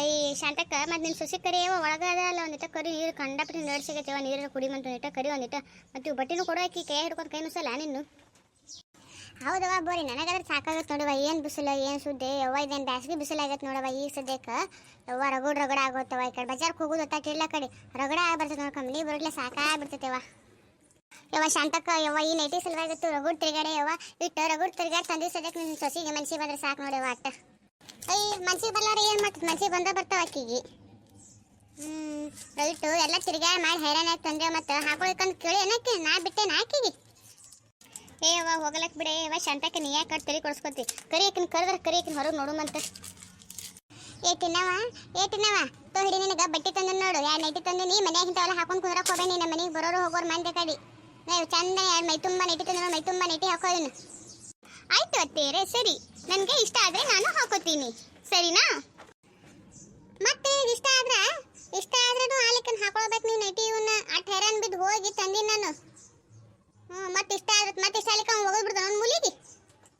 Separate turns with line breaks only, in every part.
I Shantakka, ಮತ್ತು ನಿನ್ನ ಸೊಸಿ ಕರಿ ಅವ ಒಳಗ ಅದ ಅಲ್ಲ ಒಂದಿಟ್ಟ ಕರಿ ನೀರು ಕಂಡಪಟ್ಟು ನಡ್ಸಿಗತ್ತವ ನೀರು ಕುಡಿ ಮಂತ ಒಂದಿಟ್ಟ ಕರಿ ಒಂದಿಟ್ಟ. ಮತ್ತು ಇವು ಬಟ್ಟಿನೂ ಕೊಡೋ ಆಕಿ ಕೈ ಹಿಡ್ಕೊಂಡು ಕೈ ನುಸಲ್ಲ ನಿನ್ನು. ಹೌದವ ಬೋರಿ, ನನಗಾದ್ರೆ ಸಾಕಾಗತ್ತೆ ನೋಡವ ಏನು ಬಿಸಿಲು, ಏನು ಸುದ್ದಿ? ಯವ್ವ ಇದೇನು ಬ್ಯಾಸ್ಗೆ ಬಿಸಿಲಾಗತ್ತೆ ನೋಡವ ಈ ಸದ್ಯಕ್ಕೆ. ಯವ್ವ ರಗಡ್ ರಗಡ ಆಗುತ್ತವ ಈ ಕಡೆ. ಬಜಾರ್ಗೆ ಹೋಗೋದು ಹೊತ್ತಾಟಿಲ್ಲ ಕಡೆ. ರಗಡ ಆಗ್ಬರ್ತದೆ ನೋಡಿ ಕಂಪ್ನಿ ಬರೋಡ್ಲೆ ಸಾಕಾಗ್ಬಿಡ್ತೈತೆವ ಯವ್ವ ಶಾಂತಕ್ಕ, ಯವ್ವ ಈ ನೈಟಿ ಸಲುವಾಗಿತ್ತು ರಗುಡ್ ತಿರುಗಾಡೆ ಯವ್ವ. ಇಟ್ಟು ರಗುಡ್ ತಿರುಗಾಡಿ ತಂದಿ ಸದ್ಯಕ್ಕೆ ನಿಮ್ಮ ಸೊಸಿಗೆ ಮನ್ಸಿಗೆ ಬಂದ್ರೆ ಸಾಕು ನೋಡ್ಯವ ಅಟ್ಟ. ಐ ಮನ್ಸಿಗೆ ಬರ್ಲಾರ ಏನು ಮಾಡ್ತದೆ ಮನ್ಸಿಗೆ ಬಂದ ಬರ್ತಾವ ಆಕಿಗೆ ಹ್ಮ್ ರೈಟು ಎಲ್ಲ ತಿರುಗಾಡಿ ಮಾಡಿ ಹೈರಾಣ ಆಯ್ತು ತಂದೆ ಮತ್ತೆ? ಹಾಕೊಳಕಂತ ಕೇಳಿ, ಏನಕ್ಕೆ? ನಾ ಬಿಟ್ಟೆ ಆಕಿಗೆ ಏ ಅವ ಹೋಗಲಕ್ ಬಿಡೆ. ಅವ ಶಾಂತಕ್ಕೆ ನೀ ಯಾಕೆ ಕಟ್ ತಲೆ ಕೊಡಿಸ್ಕೊತಿ? ಕರಿ ಆಕಿನ ಕರೆದ್ರೆ, ಕರಿ ಆಕಿನ ಹೊರಗೆ ನೋಡುಮಂತ ಏ ತಿನ್ನವ ಏ ತಿನ್ನವ ತೋ ಹಿಡಿ ನಿನಗೆ ಬಟ್ಟೆ ತಂದು ನೋಡು. ಯಾ ನೈಟಿ ತಂದು, ನೀ ಮನ್ಯಾಗ ಇಂಥವೆಲ್ಲ ಹಾಕೊಂಡು ಕುಂದ್ರಕ್ಕೆ ಹೋಗ್ಬೇಡ ನಿನ್ನ ಮನೆಗೆ ಬರೋರು ಹೋಗೋರು ಮಂದಿ ಕಡಿ ನೀವು ಚಂದ ಎರಡು ಮೈ ತುಂಬ ನೈಟಿ ತಂದು ಮೈ ತುಂಬ ನೈಟಿ ಹಾಕೋದನ್ನು ಆಯ್ತು ಅತ್ತೇರೆ ಸರಿ. ನನಗೆ ಇಷ್ಟ ಆದರೆ ನಾನು ಹಾಕೋತೀನಿ ಸರಿನಾ? ಮತ್ತೆ ಇಷ್ಟ ಆದ್ರ? ಇಷ್ಟ ಆದ್ರೂ ಆಲಿಕನ್ ಹಾಕೊಳ್ಬೇಕು ನೀವು ನೈಟಿ ಇವನ್ನ ಆ ಟೆರನ್ ಬಿದ್ದು ಹೋಗಿ ತಂದೀನಿ ನಾನು. ಹ್ಞೂ ಮತ್ತೆ ಇಷ್ಟ ಆದ್ರೆ ಮತ್ತೆ ಇಷ್ಟ ಆಲಿಕ ಅವ್ನು ಹೋಗೋದು ಬಿಡ್ತಾನೆ ಅವ್ನು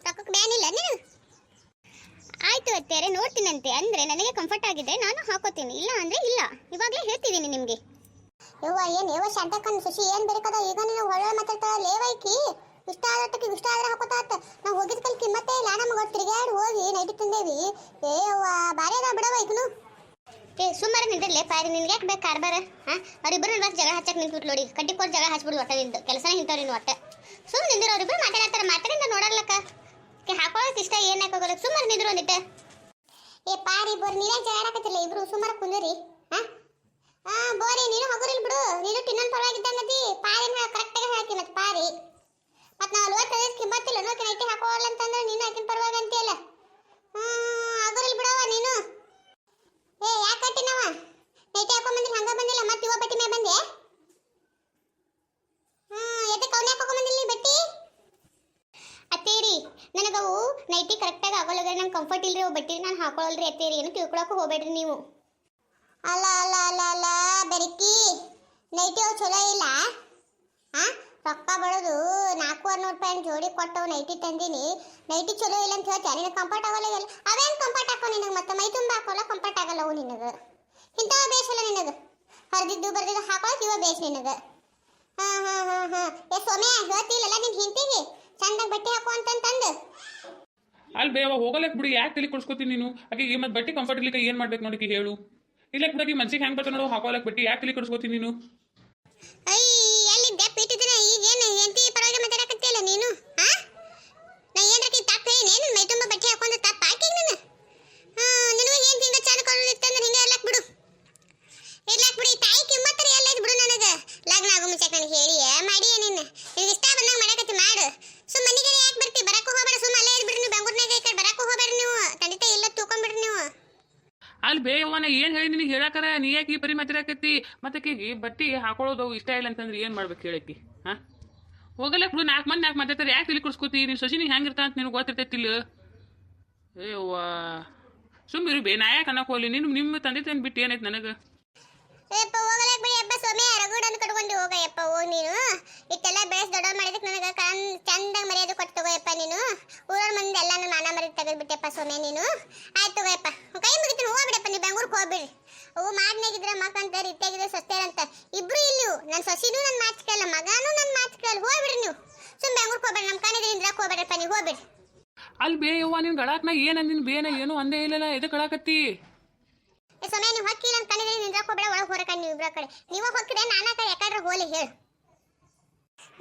ರೊಕ್ಕಕ್ಕೆ ಇಲ್ಲ ನೀನು. ಆಯ್ತು ಅತ್ತೇರೆ, ನೋಡ್ತೀನಂತೆ. ಅಂದ್ರೆ ನನಗೆ ಕಂಫರ್ಟ್ ಆಗಿದೆ, ನಾನು ಹಾಕೋತೀನಿ. ಇಲ್ಲ ಅಂದ್ರೆ ಇಲ್ಲ. ಇವಾಗಲೇ ಹೇಳ್ತಿದ್ದೀನಿ ನಿಮಗೆ. ಯವ್ವ, ಏನು ಯವ್ವ ಶಾಂತಕ್ಕನ್ ಸುಶಿ ಏನು ಬೇಕದ ಈಗ ನೀನು ಒಳ್ಳೆ ಮಾತಾಡ್ತಾಳ ಲೇವೈಕಿ ಇಷ್ಟ ಆದಟ್ಟಕ್ಕೆ ಇಷ್ಟ ಆದ್ರೆ ಹಾಕೋತಾತ ನಾವು ಹೋಗಿದ ಕಲ್ ಕಿಮ್ಮತ್ತೇ ಇಲ್ಲ. ನಮಗೆ ತಿರುಗಾಡಿ ಹೋಗಿ ನೈಟಿ ತಂದೇವಿ. ಏ ಅವ್ವ ಬಾರಿ ಅದ ಬಿಡವ ಈಗನು ಏ ಸುಮಾರು ನಿಂದಿರ್ಲೆ ಪಾರಿ ನಿನ್ಗೆ ಯಾಕೆ ಬೇಕು? ಕಾರ್ಬಾರ? ಹಾಂ? ಅವ್ರಿಬ್ಬರು ಬಸ್ ಜಗಳ ಹಚ್ಚಕ್ಕೆ ನಿಂತ್ಬಿಟ್ಟು ನೋಡಿ. ಕಟ್ಟಿ ಕೊಟ್ಟು ಜಗಳ ಹಚ್ಬಿಡು ಒಟ್ಟ ನಿಂದು. ಕೆಲಸನೇ ಇಂಥವ್ರಿ ಒಟ್ಟ ಸುಮ್ಮನೆ ನಿಂದಿರೋ ಅವ್ರಿಬ್ಬರು ಮಾತಾಡ್ತಾರೆ. ಮಾತಾಡಿಂದ ನೋಡಲ್ಲಕ್ಕ. ಏ ಹಾಕೊಳ್ಳೋಕೆ ಇಷ್ಟ ಏನು ಹಾಕೋಗಲ್ಲ ಸುಮಾರು ನಿಂದ್ರು ಒಂದಿಟ್ಟ. ಏ ಪಾರಿ ಬೋರ್ ನೀನೇ ಹಾಕತ್ತಿಲ್ಲ ಇಬ್ರು ಸುಮಾರು ಕುಂದಿರಿ. ಹಾಂ ಆ ಬೋರಿ ನೀನು ಹೋಗೋರಿಲ್ ಬಿಡು ನೀನು ತಿನ್ನೋನ್ ಪರವಾಗಿದ್ದಂಗತಿ ಪಾರಿನ ಕರೆಕ್ಟಾಗಿ ಹೇಳ್ತಿ ಮತ್ತೆ ಪಾರಿ ಮತ್ತೆ ನಾವು ಕಿಮ್ಮತ್ತಿಲ್ಲ ನೋಕೆ ನೈಟಿ ಹಾಕೋಲ್ಲ ಅಂತಂದ್ರೆ ನೀನು ಆಕಿನ ಪರವಾಗಿ ಅಂತೀಯಲ್ಲ? ಹ್ಮ್, ಆಗೋರಿಲ್ ಬಿಡವ ನೀನು. ಏ, ಯಾಕೆ ಕಟ್ಟಿನವ? ನೈಟಿ ಹಾಕೊಂಡ್ ಬಂದಿಲ್ಲ, ಹಂಗ ಬಂದಿಲ್ಲ. ಮತ್ತೆ ಇವ ಬಟ್ಟಿ ಮೇ ಬಂದೆ. ಹ್ಮ್ ಎದಕ್ಕೆ ಅವನೇ ಹಾಕೊಂಡ್ ಬಂದಿಲ್ಲ ನೀ ಬಟ್ಟಿ ಅತ್ತೇರಿ ನನಗವು ನೈಟಿ ಕರೆಕ್ಟಾಗಿ ಆಗೋಲ್ಲ ನಂಗೆ ಕಂಫರ್ಟ್ ಇಲ್ರಿ ಅವು ಬಟ್ಟಿ. ನಾನು ಹಾಕೊಳ್ಳಲ್ರಿ ಅತ್ತೇರಿ ಏನು ತಿಳ್ಕೊಳಕ್ಕೂ ಹೋಗ್ಬೇಡ್ರಿ ನೀವು. ಅಲ್ಲ ಅಲ್ಲ ಅಲ್ಲ ಅಲ್ಲ, ಬೆರಕಿ. ನೈಟಿ ಅವು ಚಲೋ ಇಲ್ಲ? ಹಾ ರೊಕ್ಕ ಬಡೋದು ನಾಲ್ಕೂವರೆ ಅರ್ನೂರು ರೂಪಾಯಿ ಜೋಡಿ ಕೊಟ್ಟವು ನೈಟಿ ತಂದಿನಿ. ನೈಟಿ ಚಲೋ ಇಲ್ಲ ಅಂತ ಹೇಳ್ತಾ ನಿನಗೆ ಕಂಫರ್ಟ್ ಆಗೋಲ್ಲ ಇಲ್ಲ ಅವೇನು ಕಂಫರ್ಟ್ ಹಾಕೋ ನಿನಗೆ ಮತ್ತೆ? ಮೈ ತುಂಬ ಹಾಕೋಲ್ಲ ಕಂಫರ್ಟ್ ಆಗಲ್ಲ ಅವು ನಿನಗೆ. ಇಂಥವ ಬೇಸಲ್ಲ ನಿನಗೆ. ಹರಿದಿದ್ದು ಬರ್ದಿದ್ದು ಹಾಕೊಳಕ್ ಇವ ಬೇಸ್ ನಿನಗೆ. ಹಾಂ ಹಾಂ ಹಾಂ ಹಾಂ. ಏ ಸೊಮೆ ಹೇಳ್ತಿಲ್ಲಲ್ಲ ನಿನ್ನ ಹಿಂತಿಗೆ ಚಂದಾಗ ಬಟ್ಟೆ ಹಾಕೋ ಅಂತಂತಂದು.
ಅಲ್ಲಿ ಬೇವ ಹೋಗಲಕ್ಕೆ ಬಿಡು ಯಾಕೆ ತಲೆ ಕೊಡ್ಸ್ಕೊತೀನಿ ನೀನು? ಆಕೆಗೆ ಮತ್ತೆ ಬಟ್ಟೆ ಕಂಫರ್ಟ್ ಇರ್ಲಿಕ್ಕೆ ಏನು ಮಾಡ್ಬೇಕು ನೋಡಿಕೆ ಹೇಳು. ಇಲ್ಲ ಬಿಡಕ್ಕೆ ಮನ್ಸಿಗೆ ಹೆಂಗೆ ಬರ್ತಾನೋ ನೋಡು ಹಾಕೋಲ ಬಟ್ಟೆ ಯಾಕೆ ತಲೆ ಕೊಡ್ಸ್ಕೊತೀನಿ ನೀನು?
ಅಯ್ಯ ಎಲ್ಲಿದ್ದೆ? ಪೀಟಿದ್ರೆ ಈಗೇನು ಹೆಂಡತಿ ಮಾತಾಡಕತ್ತಿಯಲ್ಲ ನೀನು ಹಾ ನಾ ಏನ್ರಕ್ಕೆ ತಪ್ಪೇ ಏನೇನು ಮೈ ತುಂಬ ಬಟ್ಟೆ ಹಾಕೊಂಡು ತಪ್ಪ ಹಾಕಿ ನೀನು? ನಿನಗೂ ಏನು ಹಿಂಗ ಚಾಲು ಕೊಡೋದಿತ್ತಂದ್ರೆ ಹಿಂಗೆ ಇರ್ಲಕ್ ಬಿಡು. ಇರ್ಲಕ್ ಬಿಡಿ ತಾಯಿ ಕಿಮ್ಮತ್ತರ ಎಲ್ಲ ಬಿಡು ನನಗೆ. ಲಗ್ನ ಆಗೋ ಮುಂಚೆ ನನಗೆ ಹೇಳಿ ಮಾಡಿ ನಿನ್ನ. ನಿನಗೆ ಇಷ್ಟ ಬಂದಂಗೆ ಮಾಡಕತ್ತಿ ಮಾಡು. ಸುಮ್ಮ ಮನೆಗೆ ಯಾಕೆ ಬರ್ತಿ? ಬರಕ್ಕೂ ಹೋಗಬೇಡ ಸುಮ್ಮ ಅಲ್ಲೇ ಇದ್ಬಿಡ್ರಿ ನೀವು ಬೆಂಗಳೂರಿನಾಗ ಈ ಕಡೆ. ಬರಕ್ಕೂ ಹೋಗಬೇಡ ನೀವು. ತಂದೆ ತಾಯಿ ಎಲ್ಲ ತೂಕೊಂಡ್ಬಿಡ್ರಿ ನೀವು
ಅಲ್ಲಿ ಬೇವನ ಏನು ಹೇಳಿ ನಿನಗೆ ಹೇಳಕರ? ನೀ ಯಾಕೆ ಈ ಪರಿ ಮಾತಾಡಕತ್ತಿ? ಮತ್ತೆ ಬಟ್ಟೆ ಹಾಕೊಳ್ಳೋದು ಇಷ್ಟ ಇಲ್ಲ ಅಂತಂದ್ರೆ ಏನು ಮಾಡ್ಬೇಕು ಹೇಳಕ್ಕಿ, ಹಾಂ? ಹೋಗಲಕ್ ಬಿಡು, ನಾಲ್ಕು ಮಂದಿ ನಾಲ್ಕು ಮಾತಾಡ್ತಾರೆ. ಯಾಕೆ ತಿಳಿ ಕುಡ್ಸ್ಕೋತಿ ನೀನು ನೀ ಹೆಂಗಿರ್ತಾ ಅಂತ ನಿನಗೆ ಗೊತ್ತಿರ್ತೈತಿಲ್ಲ ಏವ್ವ. ಸುಮ್ಮಿರು ಬೇ, ನಾ ಯಾಕೆ ಹೋಗ್ಲಿ? ನೀನು ನಿಮ್ಮ ತಂದೆ ತಂದು ಬಿಟ್ಟು ಏನೈತೆ ನನಗೆ?
ಯಪ್ಪ ಹೋಗಲಕ್ ಬಿಡಿ, ಯಪ್ಪ ಸೋಮ್ಯ ರಗೂಡನ್ನು ಕಟ್ಕೊಂಡು ಹೋಗ, ಯಪ್ಪ ಹೋಗ್ ನೀನು. ಇಷ್ಟೆಲ್ಲ ಬೆಳೆಸಿ ದೊಡ್ಡ ಮಾಡಿದಕ್ಕೆ ನನಗೆ ಕಣ್ ಚಂದಾಗ ಮರ್ಯಾದೆ ಕೊಟ್ಟು ತಗೋಯಪ್ಪ ನೀನು. ಊರವ್ರ ಮಂದಿ ಎಲ್ಲಾನು ಮಾನ ಮರ್ಯಾದೆ ತೆಗೆದ್ಬಿಟ್ಟೆಪ್ಪ ಸ್ವಾಮಿ ನೀನು. ಆಯ್ತು ತಗೋಯಪ್ಪ ಕೈ ಮುಗಿತೀನಿ ಹೋಗ್ಬಿಡಪ್ಪ ನೀವು ಬೆಂಗ್ಳೂರ್ಗೆ ಹೋಗ್ಬಿಡ್ರಿ ಅವು ಮಾಡ್ನಾಗಿದ್ರೆ ಮಕ್ಕಂತ ರೀತಿಯಾಗಿದ್ರೆ ಅಂತ. ಇಬ್ರು ಇಲ್ಲಿ. ನನ್ನ ಸೊಸಿನೂ ನನ್ನ ಮಾತು ಕೇಳಲ್ಲ ಮಗಾನು ನನ್ನ ಮಾತು ಕೇಳಲ್ಲ. ಹೋಗ್ಬಿಡ್ರಿ ನೀವು. ಸುಮ್ಮನೆ ಬೆಂಗ್ಳೂರ್ಗೆ ಹೋಗ್ಬೇಡಿ ನಮ್ಮ ಕಣಿದ್ರೆ ನಿಂದ್ರಕ್ಕೆ ಹೋಗ್ಬೇಡ ನೀವು ಹೋಗ್ಬಿಡ್ರಿ.
ಅಲ್ಲಿ ಬೇ ಯವ್ವ ನಿನ್ ಗಳಾಕ್ ನಾ ಏನು ಅಂದಿನ ಬೇನ ಏನು ಒಂದೇ ಇಲ್ಲಲ್ಲ ಎದಕ್ಕೆ ಗಳಾಕತ್ತಿ
ಏ ಸೊಮ್ಯ ನೀವು ಹಕ್ಕಿ ನನ್ನ ಕಣಿದ್ರೆ ನಿಂದ್ರಕ್ಕೆ ಹೋಗ್ಬೇಡ ಒಳಗೆ ಹೊರಕಣ್ಣಿ ನೀವು ಇಬ್ಬರ ಕಡೆ. ನೀವು ಹೊಕ್ಕಿದ್ರೆ ನಾನು ಕಡೆ ಯಾಕಂದ್ರೆ ಹೋಲಿ ಹೇಳು.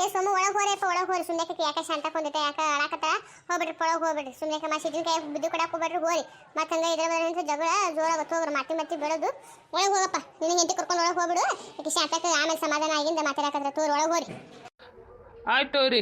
ಏ ಸೊಮ್ಮ ಒಳಗೆ ಹೋರಪ್ಪ ಒಳಗೆ ಹೋರಿ. ಸುಮ್ಮನೆ ಯಾಕೆ ಶಾಂತ ಕೊಂದಿತ್ತೆ ಯಾಕೆ ಅಳಕತ್ತ? ಹೋಗ್ಬಿಡ್ರಿ ಒಳಗೆ ಹೋಗ್ಬಿಡ್ರಿ. ಸುಮ್ಮನೆ ಮಾ ಸಿದ್ದಿನ ಕೈ ಬಿದ್ದು ಕೊಡಕ್ಕೆ ಹೋಗ್ಬೇಡ್ರಿ, ಹೋರಿ. ಮತ್ತೆ ಹಂಗೆ ಇದ್ರ ಬರೋಂಥ ಜಗಳ ಜೋರಾಗತ್ತೆ ಹೋಗ್ರಿ ಮಾತಿ ಮತ್ತೆ ಬೆಳೆದು ಒಳಗೆ ಹೋಗಪ್ಪ. ನಿನ್ನ ಹೆಂಡತಿ ಕರ್ಕೊಂಡು ಒಳಗೆ ಹೋಗ್ಬಿಡು. ಯಾಕೆ ಶಾಂತಕ್ಕೆ ಆಮೇಲೆ ಸಮಾಧಾನ ಆಗಿಂದ ಮಾತಾಡಕತ್ರ ತೋರ್ ಒಳಗೆ ಹೋರಿ.
ಆಯ್ತು ರೀ